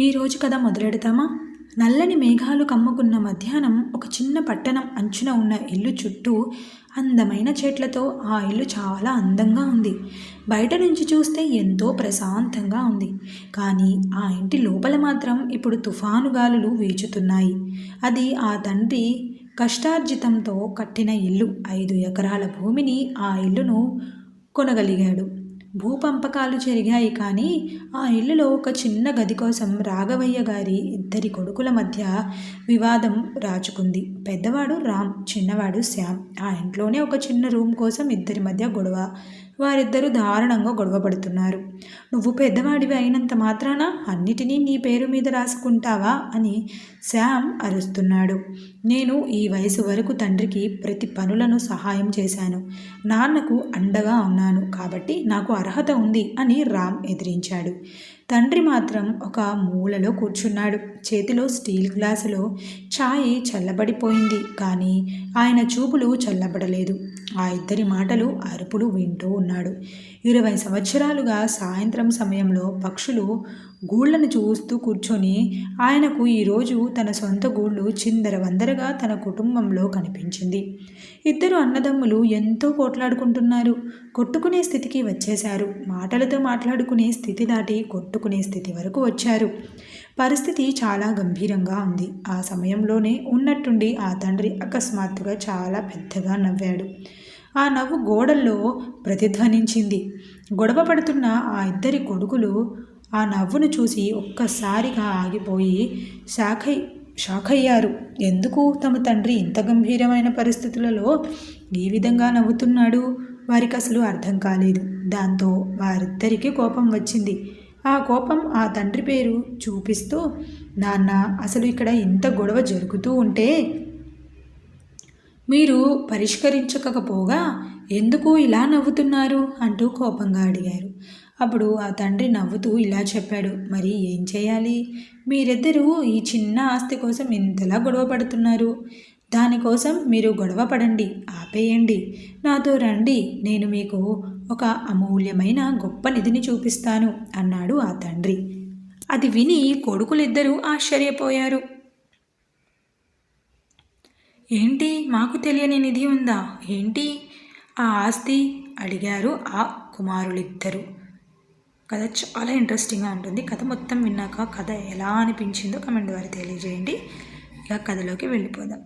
ఈరోజు కథ మొదలెడతామా నల్లని మేఘాలు కమ్ముకున్న మధ్యాహ్నం ఒక చిన్న పట్టణం అంచున ఉన్న ఇల్లు చుట్టూ అందమైన చెట్లతో ఆ ఇల్లు చాలా అందంగా ఉంది. బయట నుంచి చూస్తే ఎంతో ప్రశాంతంగా ఉంది. కానీ ఆ ఇంటి లోపల మాత్రం ఇప్పుడు తుఫాను గాలులు వీచుతున్నాయి. అది ఆ తండ్రి కష్టార్జితంతో కట్టిన ఇల్లు. ఐదు ఎకరాల భూమిని ఆ ఇల్లును కొనగలిగాడు. భూపంపకాలు జరిగాయి కానీ ఆ ఇల్లులో ఒక చిన్న గది కోసం రాఘవయ్య గారి ఇద్దరి కొడుకుల మధ్య వివాదం రాచుకుంది. పెద్దవాడు రామ్ చిన్నవాడు శ్యామ్. ఆ ఇంట్లోనే ఒక చిన్న రూమ్ కోసం ఇద్దరి మధ్య గొడవ. వారిద్దరూ దారుణంగా గొడవపడుతున్నారు. నువ్వు పెద్దవాడివి అయినంత మాత్రాన అన్నిటినీ నీ పేరు మీద రాసుకుంటావా? అని శ్యామ్ అరుస్తున్నాడు. నేను ఈ వయసు వరకు తండ్రికి ప్రతి పనులను సహాయం చేశాను. నాన్నకు అండగా ఉన్నాను కాబట్టి నాకు అర్హత ఉంది అని రామ్ ఎదిరించాడు. తండ్రి మాత్రం ఒక మూలలో కూర్చున్నాడు. చేతిలో స్టీల్ గ్లాసులో ఛాయ్ చల్లబడిపోయింది కానీ ఆయన చూపులు చల్లబడలేదు. ఆ ఇద్దరి మాటలు అరుపులు వింటూ ఉన్నాడు. ఇరవై సంవత్సరాలుగా సాయంత్రం సమయంలో పక్షులు గూళ్ళను చూస్తూ కూర్చొని ఆయనకు ఈరోజు తన సొంత గూళ్ళు చిందరవందరగా తన కుటుంబంలో కనిపించింది. ఇద్దరు అన్నదమ్ములు ఎంతో పోట్లాడుకుంటున్నారు. కొట్టుకునే స్థితికి వచ్చేశారు. మాటలతో మాట్లాడుకునే స్థితి దాటి కొట్టుకునే స్థితి వరకు వచ్చారు. పరిస్థితి చాలా గంభీరంగా ఉంది. ఆ సమయంలోనే ఉన్నట్టుండి ఆ తండ్రి అకస్మాత్తుగా చాలా పెద్దగా నవ్వాడు. ఆ నవ్వు గోడల్లో ప్రతిధ్వనించింది. గొడవ పడుతున్న ఆ ఇద్దరి కొడుకులు ఆ నవ్వును చూసి ఒక్కసారిగా ఆగిపోయి శాఖై షాక్ అయ్యారు ఎందుకు తమ తండ్రి ఇంత గంభీరమైన పరిస్థితులలో ఈ విధంగా నవ్వుతున్నాడు? వారికి అసలు అర్థం కాలేదు. దాంతో వారిద్దరికీ కోపం వచ్చింది. ఆ కోపం ఆ తండ్రి పేరు చూపిస్తూ నాన్న అసలు ఇక్కడ ఇంత గొడవ జరుగుతూ ఉంటే మీరు పరిష్కరించకపోగా ఎందుకు ఇలా నవ్వుతున్నారు? అంటూ కోపంగా అడిగారు. అప్పుడు ఆ తండ్రి నవ్వుతూ ఇలా చెప్పాడు మరి ఏం చేయాలి? మీరిద్దరూ ఈ చిన్న ఆస్తి కోసం ఇంతలా గొడవ పడుతున్నారు. దానికోసం మీరు గొడవ పడండి ఆపేయండి. నాతో రండి నేను మీకు ఒక అమూల్యమైన గొప్ప నిధిని చూపిస్తాను అన్నాడు ఆ తండ్రి. అది విని కొడుకులిద్దరూ ఆశ్చర్యపోయారు. ఏంటి మాకు తెలియని నిధి ఉందా? ఏంటి? ఆ ఆస్తి? అడిగారు ఆ కుమారులిద్దరు. కథ చాలా ఇంట్రెస్టింగ్గా ఉంటుంది. కథ మొత్తం విన్నాక కథ ఎలా అనిపించిందో కమెంట్ ద్వారా తెలియజేయండి. ఇక కథలోకి వెళ్ళిపోదాం.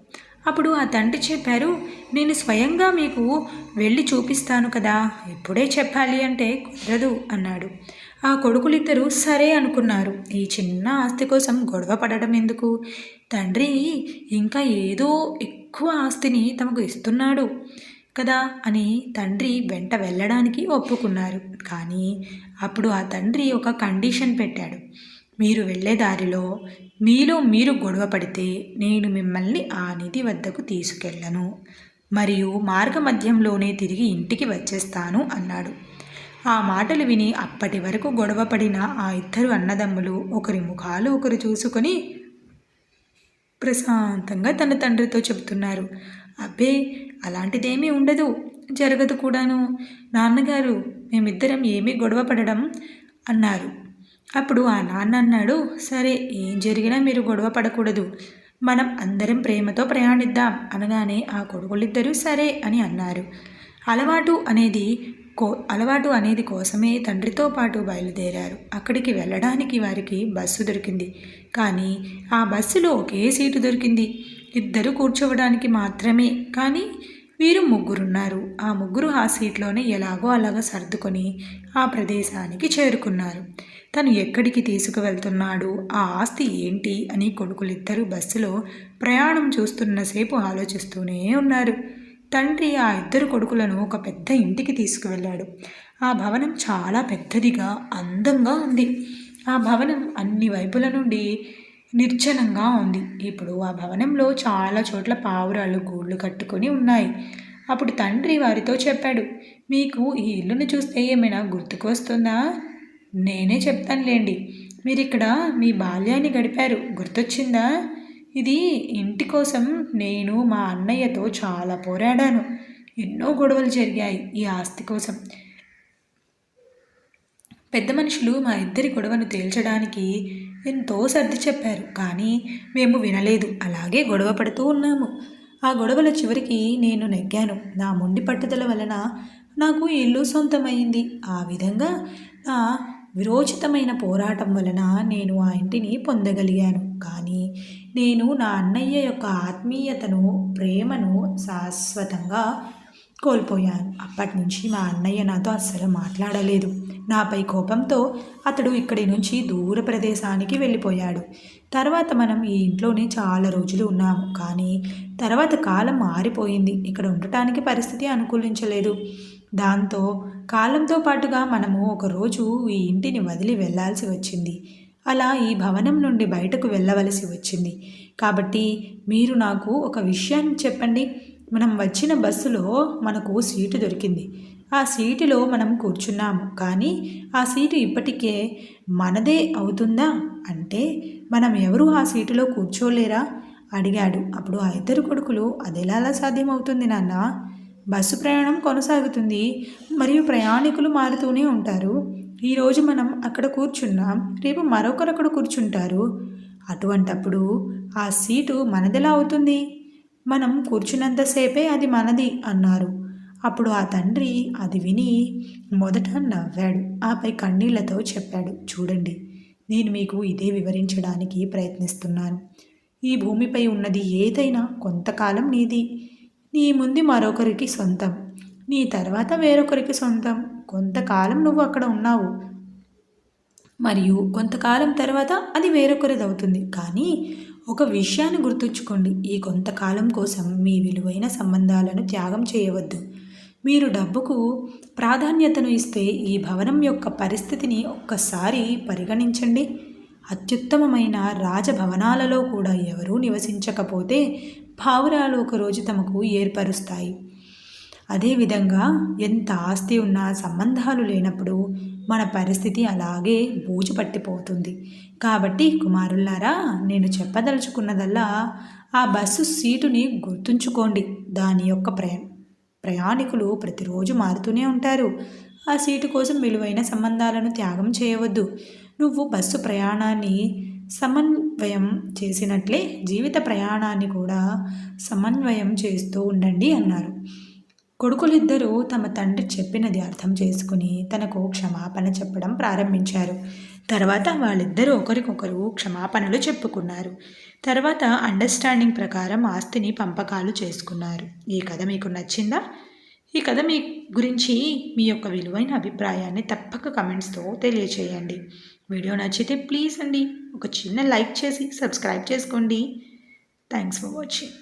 అప్పుడు ఆ తండ్రి చెప్పారు నేను స్వయంగా మీకు వెళ్ళి చూపిస్తాను కదా. ఇప్పుడే చెప్పాలి అంటే కుదరదు అన్నాడు. ఆ కొడుకులిద్దరూ సరే అనుకున్నారు. ఈ చిన్న ఆస్తి కోసం గొడవ పడడం ఎందుకు? తండ్రి ఇంకా ఏదో ఎక్కువ ఆస్తిని తమకు ఇస్తున్నాడు కదా అని తండ్రి వెంట వెళ్ళడానికి ఒప్పుకున్నారు. కానీ అప్పుడు ఆ తండ్రి ఒక కండిషన్ పెట్టాడు. మీరు వెళ్ళే దారిలో మీలో మీరు గొడవ పడితే నేను మిమ్మల్ని ఆ నిధి వద్దకు తీసుకెళ్ళను. మరియు మార్గమధ్యంలోనే తిరిగి ఇంటికి వచ్చేస్తాను అన్నాడు. ఆ మాటలు విని అప్పటి వరకు గొడవపడిన ఆ ఇద్దరు అన్నదమ్ములు ఒకరి ముఖాలు ఒకరు చూసుకొని ప్రశాంతంగా తన తండ్రితో చెబుతున్నారు. అబ్బే అలాంటిదేమీ ఉండదు. జరగదు కూడాను. నాన్నగారు మేమిద్దరం ఏమీ గొడవ పడడం అన్నారు. అప్పుడు ఆ నాన్న అన్నాడు సరే ఏం జరిగినా మీరు గొడవ పడకూడదు. మనం అందరం ప్రేమతో ప్రయాణిద్దాం అనగానే ఆ కొడుకులిద్దరూ సరే అని అన్నారు. అలవాటు అనేది కో అలవాటు అనేది కోసమే తండ్రితో పాటు బయలుదేరారు. అక్కడికి వెళ్ళడానికి వారికి బస్సు దొరికింది. కానీ ఆ బస్సులో ఒకే సీటు దొరికింది. ఇద్దరు కూర్చోవడానికి మాత్రమే. కానీ వీరు ముగ్గురున్నారు. ఆ ముగ్గురు ఆ సీట్లోనే ఎలాగో అలాగ సర్దుకొని ఆ ప్రదేశానికి చేరుకున్నారు. తను ఎక్కడికి తీసుకువెళ్తున్నాడు? ఆ ఆస్తి ఏంటి? అని కొడుకులిద్దరూ బస్సులో ప్రయాణం చూస్తున్నసేపు ఆలోచిస్తూనే ఉన్నారు. తండ్రి ఆ ఇద్దరు కొడుకులను ఒక పెద్ద ఇంటికి తీసుకువెళ్ళాడు. ఆ భవనం చాలా పెద్దదిగా అందంగా ఉంది. ఆ భవనం అన్ని వైపుల నుండి నిర్జనంగా ఉంది. ఇప్పుడు ఆ భవనంలో చాలా చోట్ల పావురాలు గూళ్ళు కట్టుకొని ఉన్నాయి. అప్పుడు తండ్రి వారితో చెప్పాడు మీకు ఈ ఇల్లును చూస్తే ఏమైనా గుర్తుకు వస్తుందా? నేనే చెప్తానులేండి. మీరు ఇక్కడ మీ బాల్యాన్ని గడిపారు. గుర్తొచ్చిందా? ఇది ఇంటి కోసం నేను మా అన్నయ్యతో చాలా పోరాడాను. ఎన్నో గొడవలు జరిగాయి ఈ ఆస్తి కోసం. పెద్ద మనుషులు మా ఇద్దరి గొడవను తేల్చడానికి ఎంతో సర్ది చెప్పారు కానీ మేము వినలేదు. అలాగే గొడవ పడుతూ ఉన్నాము. ఆ గొడవల చివరికి నేను నెగ్గాను. నా మొండి పట్టుదల వలన నాకు ఇల్లు సొంతమైంది. ఆ విధంగా నా విరోచితమైన పోరాటం వలన నేను ఆ ఇంటిని పొందగలిగాను. కానీ నేను నా అన్నయ్య యొక్క ఆత్మీయతను ప్రేమను శాశ్వతంగా కోల్పోయాను. అప్పటి నుంచి మా అన్నయ్య నాతో అస్సలు మాట్లాడలేదు. నాపై కోపంతో అతడు ఇక్కడి నుంచి దూర ప్రదేశానికి వెళ్ళిపోయాడు. తర్వాత మనం ఈ ఇంట్లోనే చాలా రోజులు ఉన్నాము. కానీ తర్వాత కాలం మారిపోయింది. ఇక్కడ ఉండటానికి పరిస్థితి అనుకూలించలేదు. దాంతో కాలంతో పాటుగా మనము ఒకరోజు ఈ ఇంటిని వదిలి వెళ్ళాల్సి వచ్చింది. అలా ఈ భవనం నుండి బయటకు వెళ్ళవలసి వచ్చింది. కాబట్టి మీరు నాకు ఒక విషయాన్ని చెప్పండి. మనం వచ్చిన బస్సులో మనకు సీటు దొరికింది. ఆ సీటులో మనం కూర్చున్నాము. కానీ ఆ సీటు ఇప్పటికే మనదే అవుతుందా? అంటే మనం ఎవరు ఆ సీటులో కూర్చోలేరా? అడిగాడు. అప్పుడు ఆ ఇద్దరు కొడుకులు అదెలా సాధ్యమవుతుంది నాన్న? బస్సు ప్రయాణం కొనసాగుతుంది మరియు ప్రయాణికులు మారుతూనే ఉంటారు. ఈరోజు మనం అక్కడ కూర్చున్నాం. రేపు మరొకరు అక్కడ కూర్చుంటారు. అటువంటప్పుడు ఆ సీటు మనదిలా అవుతుంది? మనం కూర్చున్నంతసేపే అది మనది అన్నారు. అప్పుడు ఆ తండ్రి అది విని మొదట నవ్వాడు. ఆపై కన్నీళ్ళతో చెప్పాడు చూడండి నేను మీకు ఇదే వివరించడానికి ప్రయత్నిస్తున్నాను. ఈ భూమిపై ఉన్నది ఏదైనా కొంతకాలం నీది. నీ ముందు మరొకరికి సొంతం. నీ తర్వాత వేరొకరికి సొంతం. కొంతకాలం నువ్వు అక్కడ ఉన్నావు. మరియు కొంతకాలం తర్వాత అది వేరొకరిది అవుతుంది కానీ ఒక విషయాన్ని గుర్తుంచుకోండి. ఈ కొంతకాలం కోసం మీ విలువైన సంబంధాలను త్యాగం చేయవద్దు. మీరు డబ్బుకు ప్రాధాన్యతను ఇస్తే ఈ భవనం యొక్క పరిస్థితిని ఒక్కసారి పరిగణించండి. అత్యుత్తమమైన రాజభవనాలలో కూడా ఎవరూ నివసించకపోతే పావురాలు ఒకరోజు తమకు ఏర్పరుస్తాయి. అదేవిధంగా ఎంత ఆస్తి ఉన్నా సంబంధాలు లేనప్పుడు మన పరిస్థితి అలాగే బూజు పట్టిపోతుంది కాబట్టి కుమారులారా నేను చెప్పదలుచుకున్నదల్లా ఆ బస్సు సీటుని గుర్తుంచుకోండి. దాని యొక్క ప్రయా ప్రయాణికులు ప్రతిరోజు మారుతూనే ఉంటారు. ఆ సీటు కోసం విలువైన సంబంధాలను త్యాగం చేయవద్దు. నువ్వు బస్సు ప్రయాణాన్ని సమన్వయం చేసినట్లే జీవిత ప్రయాణాన్ని కూడా సమన్వయం చేస్తూ ఉండండి అన్నారు. కొడుకులిద్దరూ తమ తండ్రి చెప్పినది అర్థం చేసుకుని తనకు క్షమాపణ చెప్పడం ప్రారంభించారు. తర్వాత వాళ్ళిద్దరూ ఒకరికొకరు క్షమాపణలు చెప్పుకున్నారు. తర్వాత అండర్స్టాండింగ్ ప్రకారం ఆస్తిని పంపకాలు చేసుకున్నారు. ఈ కథ మీకు నచ్చిందా? ఈ కథ మీ గురించి మీ యొక్క విలువైన అభిప్రాయాన్ని తప్పక కమెంట్స్తో తెలియచేయండి. వీడియో నచ్చితే ప్లీజ్ అండి ఒక చిన్న లైక్ చేసి సబ్స్క్రైబ్ చేసుకోండి. Thanks for watching